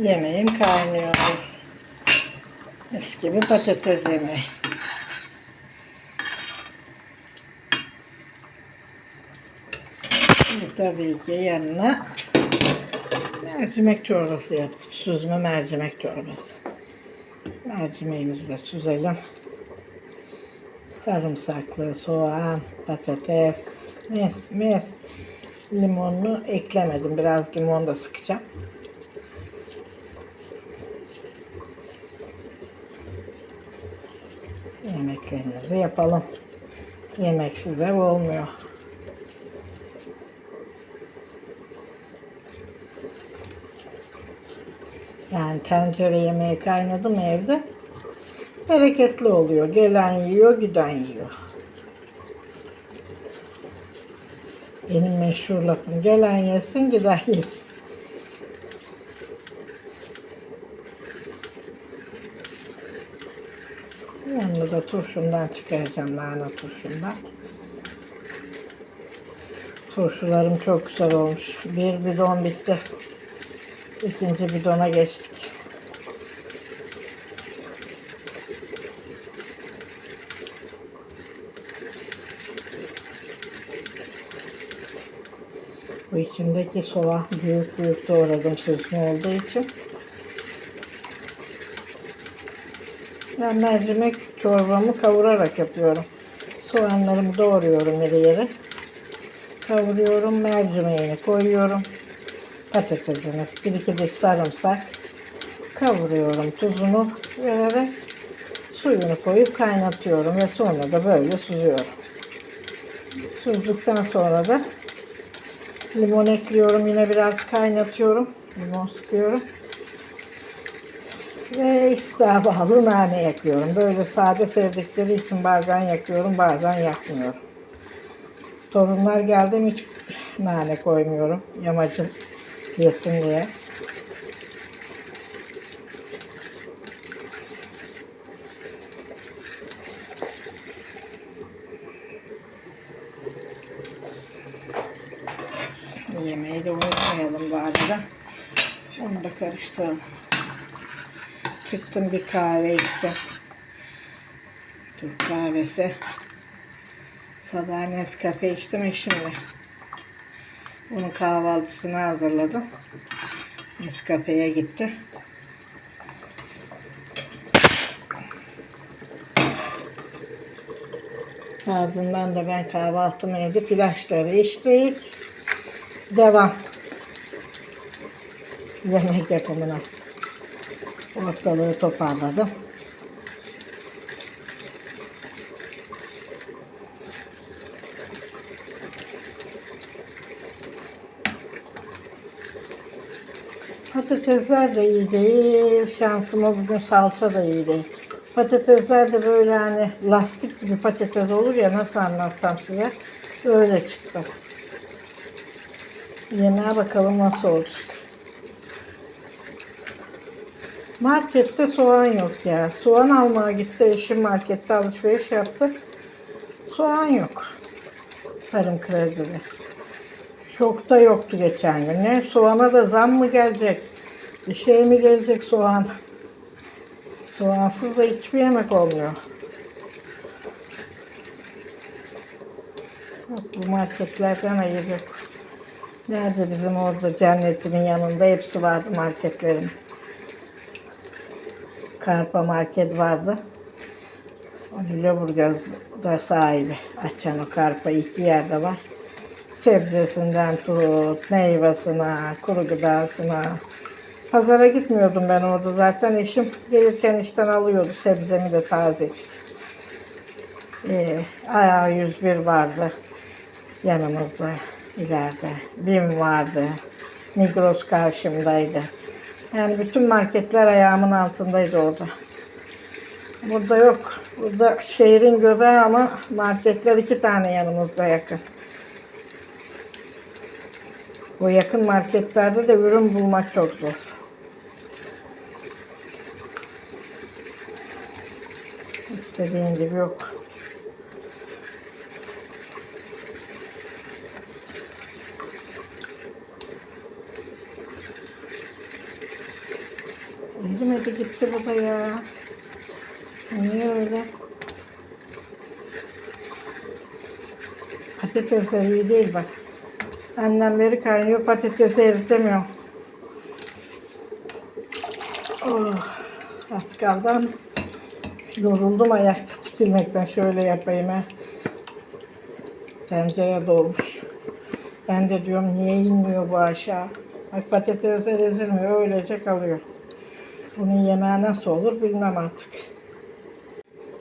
Yemeğim kaynıyor. Mis gibi patates yemeği. Şimdi tabii ki yanına mercimek çorbası yaptık. Süzme mercimek çorbası. Mercimeğimizi de süzelim. Sarımsaklı, soğan, patates, mis mis. Limonunu eklemedim. Biraz limon da sıkacağım. Yemeklerimizi yapalım. Yemeksiz ev olmuyor. Yani tencere yemeği kaynadı mı evde? Bereketli oluyor. Gelen yiyor, giden yiyor. Benim meşhur lafım. Gelen yesin, giden yesin. Yanında da turşumdan çıkaracağım, nane turşumdan. Turşularım çok güzel olmuş. Bir bidon bitti. İkinci bidona geçtik. Bu içindeki soğan büyük büyük doğradım süzme olduğu için. Ben mercimek çorbamı kavurarak yapıyorum. Soğanlarımı doğruyorum iri iri. Kavuruyorum, mercimeğini koyuyorum. Patatesini, bir iki diş sarımsak. Kavuruyorum tuzunu vererek. Suyunu koyup kaynatıyorum ve sonra da böyle süzüyorum. Süzdükten sonra da limon ekliyorum. Yine biraz kaynatıyorum. Limon sıkıyorum. Ve isteğe bağlı nane yakıyorum. Böyle sade sevdikleri için bazen yakıyorum, bazen yakmıyorum. Torunlar geldi mi hiç nane koymuyorum. Yamacım yesin diye. Yemeği de unutmayalım bari de. Onu da karıştıralım. Çıktım bir kahve içtim. Türk kahvesi. Sabah Nescafe içtim eşimle. Bunun kahvaltısını hazırladım. Nescafe'ye gitti. Ardından da ben kahvaltımı edip ilaçları içtik. Devam. Yemek yapımına. Ortalığı toparladım. Patatesler de iyi değil. Şansıma bugün salça da iyi değil. Patatesler de böyle hani lastik gibi patates olur ya nasıl anlatsam size. Öyle çıktı. Yemeğe bakalım nasıl olacak. Markette soğan yok ya. Soğan almaya gitti. Eşim markette alışveriş yaptı. Soğan yok. Tarım kredide. Çok da yoktu geçen gün. Ne soğana da zam mı gelecek? Bir şey mi gelecek soğan? Soğansız da hiçbir yemek olmuyor. Bu marketlerden hayır yok. Nerede bizim orada cennetimin yanında hepsi vardı marketlerin. Karpa market vardı. Lüleburgaz'da sahibi. Açan o karpa iki yerde var. Sebzesinden tut, meyvasına, kuru gıdasına. Pazara gitmiyordum ben orada zaten. Eşim gelirken işten alıyordu sebzemi de tazecik. Ee, ayağı 101 vardı yanımızda ileride. Bim vardı. Migros karşımdaydı. Yani bütün marketler ayağımın altındaydı orada. Burada yok. Burada şehrin göbeği ama marketler iki tane yanımızda yakın. Bu yakın marketlerde de ürün bulmak çok zor. İstediğin gibi yok. Benzemedi gitti bu da ya. Niye öyle? Patatesler iyi değil bak. Annemleri kaynıyor patatesi eritemiyor. Oh, az kaldı yoruldum ayakta dikilmekten. Şöyle yapayım ha. Tencere dolmuş. Ben de diyorum niye inmiyor bu aşağı. Bak patates ezilmiyor öylece kalıyor. Bunun yemeği nasıl olur bilmem artık.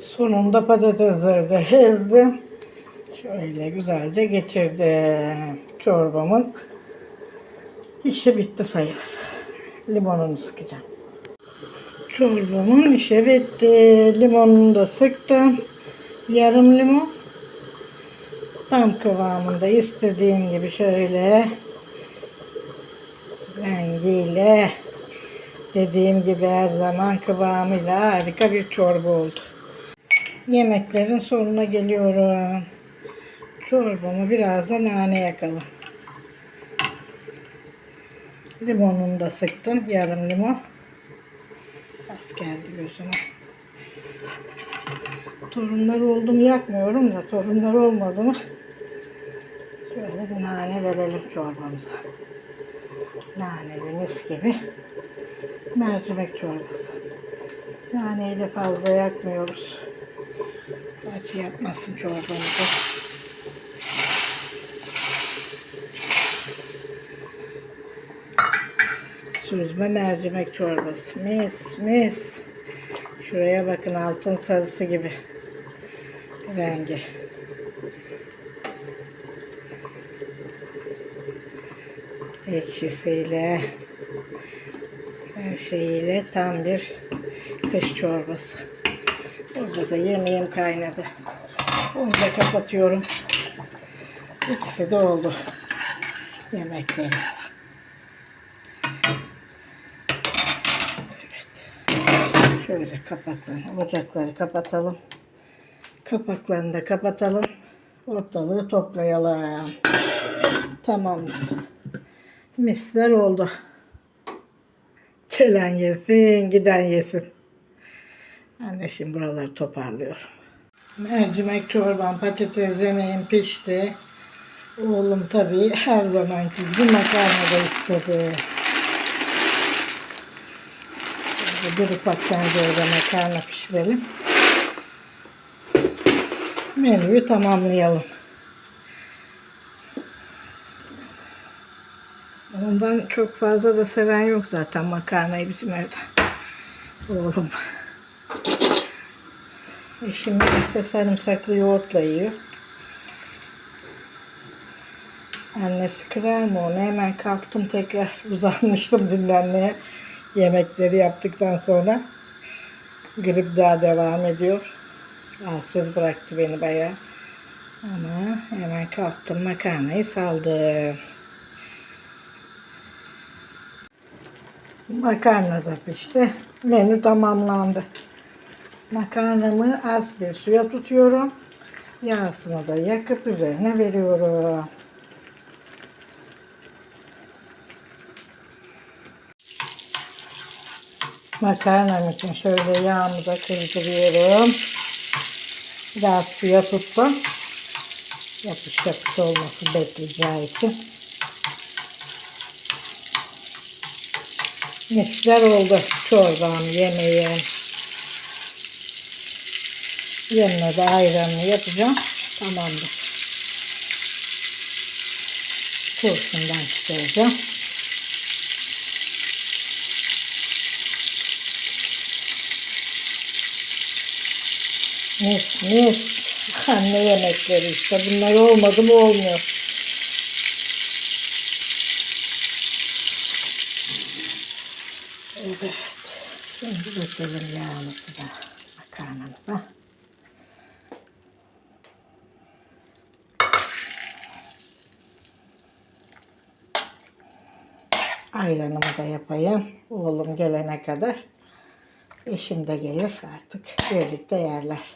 Sonunda patatesleri de ezdim. Şöyle güzelce geçirdim. Çorbamın işi bitti sayılır. Limonunu sıkacağım. Çorbamın işi bitti. Limonunu da sıktım. Yarım limon. Tam kıvamında istediğim gibi şöyle rengiyle dediğim gibi her zaman kıvamıyla harika bir çorba oldu. Yemeklerin sonuna geliyorum. Çorbamı biraz da nane yakalım. Limonunu da sıktım. Yarım limon. Az geldi gözüme. Torunlar oldu mu yakmıyorum da torunlar olmadı mı şöyle bir nane verelim çorbamıza. Naneli mis gibi mercimek çorbası. Naneyi de fazla yakmıyoruz. Acı yapmasın çorbamızı. Süzme mercimek çorbası. Mis mis. Şuraya bakın altın sarısı gibi rengi. Ekşisiyle şeyiyle tam bir kış çorbası. Burada da yemeğim kaynadı. Onu da kapatıyorum. İkisi de oldu. Yemeklerim. Şöyle kapaklarını, ocakları kapatalım. Kapaklarını da kapatalım. Ortalığı toplayalım. Tamamdır. Misler oldu. Gelen yesin, giden yesin. Ben de şimdi buraları toparlıyorum. Mercimek çorbam, patates yemeğim pişti. Oğlum tabii her zamanki gibi makarna da istedi. Şimdi bir ufak tencerede makarna pişirelim. Menüyü tamamlayalım. Ondan çok fazla da seven yok zaten makarnayı bizim evde. Oğlum. Eşim ise sarımsaklı yoğurtla yiyor. Annesi kırar mı onu? Hemen kalktım tekrar uzanmıştım dinlenmeye. Yemekleri yaptıktan sonra. Grip daha devam ediyor. Rahatsız bıraktı beni bayağı. Ama hemen kalktım makarnayı saldım. Makarna da pişti. Menü tamamlandı. Makarnamı az bir suya tutuyorum. Yağsını da yakıp üzerine veriyorum. Makarnam için şöyle yağımı da kızdırıyorum. Biraz suya tuttum. Yapış yapış olması bekleyeceği için. Misler oldu çorbam, yemeğim. Yanına da ayranını yapacağım. Tamamdır. Kurşundan çıkaracağım. Mis mis. Anne yemekleri işte. Bunlar olmadı mı olmuyor. Evet. Dökelim yağımızı da. Makarnamıza. Ayranımı da yapayım. Oğlum gelene kadar. Eşim de gelir artık. Birlikte yerler.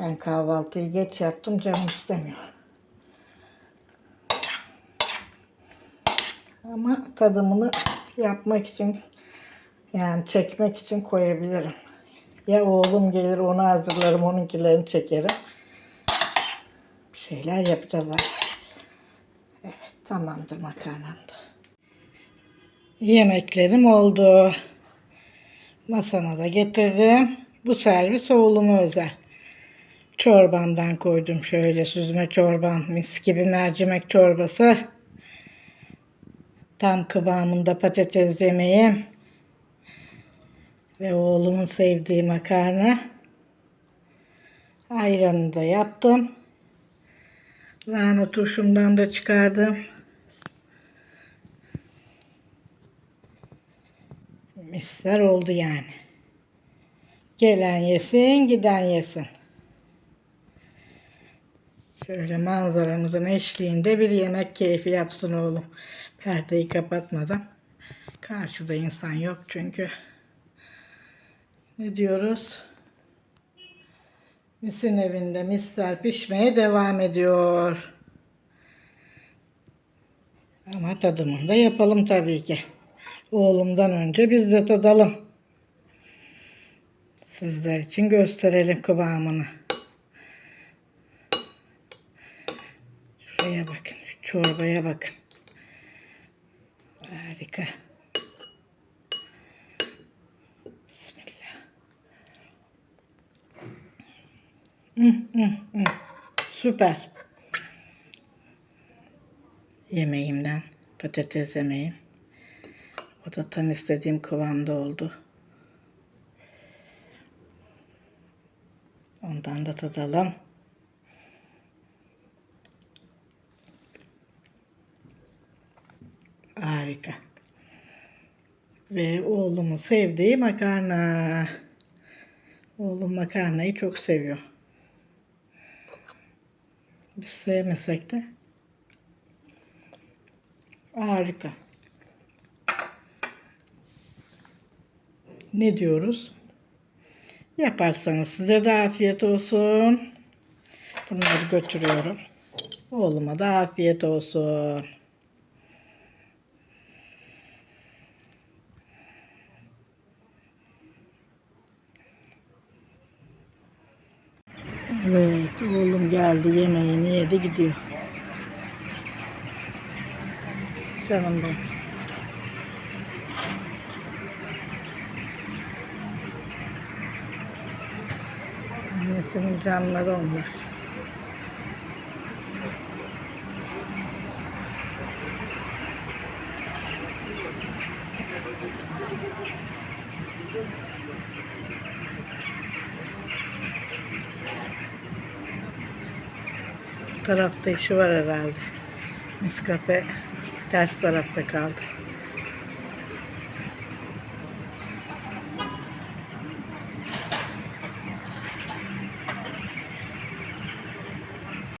Ben kahvaltıyı geç yaptım. Canım istemiyor. Ama tadımını yapmak için Yani çekmek için koyabilirim. Ya oğlum gelir onu hazırlarım, onunkilerini çekerim. Bir şeyler yapacağız artık. Evet, tamamdır makarnam da. Yemeklerim oldu. Masama da getirdim. Bu servis oğluma özel. Çorbamdan koydum şöyle süzme çorbam. Mis gibi mercimek çorbası. Tam kıvamında patates yemeğim. Ve oğlumun sevdiği makarna. Ayranı da yaptım. Lahana turşumdan da çıkardım. Misler oldu yani. Gelen yesin, giden yesin. Şöyle manzaramızın eşliğinde bir yemek keyfi yapsın oğlum. Perdeyi kapatmadım. Karşıda insan yok çünkü. Ne diyoruz? Misin evinde misler pişmeye devam ediyor. Ama tadımını da yapalım tabii ki. Oğlumdan önce biz de tadalım. Sizler için gösterelim kıvamını. Şuraya bakın, şu çorbaya bakın. Süper. Yemeğimden patates yemeğim. O da tam istediğim kıvamda oldu. Ondan da tadalım. Harika. Ve oğlumun sevdiği makarna. Oğlum makarnayı çok seviyor. Biz sevmesek de harika. Ne diyoruz? Yaparsanız size de afiyet olsun. Bunları götürüyorum. Oğluma da afiyet olsun. Evet, oğlum geldi yemeğini yedi gidiyor. Canım benim. Annesinin canları onlar. Bu tarafta işi var herhalde. Miskafe ters tarafta kaldı.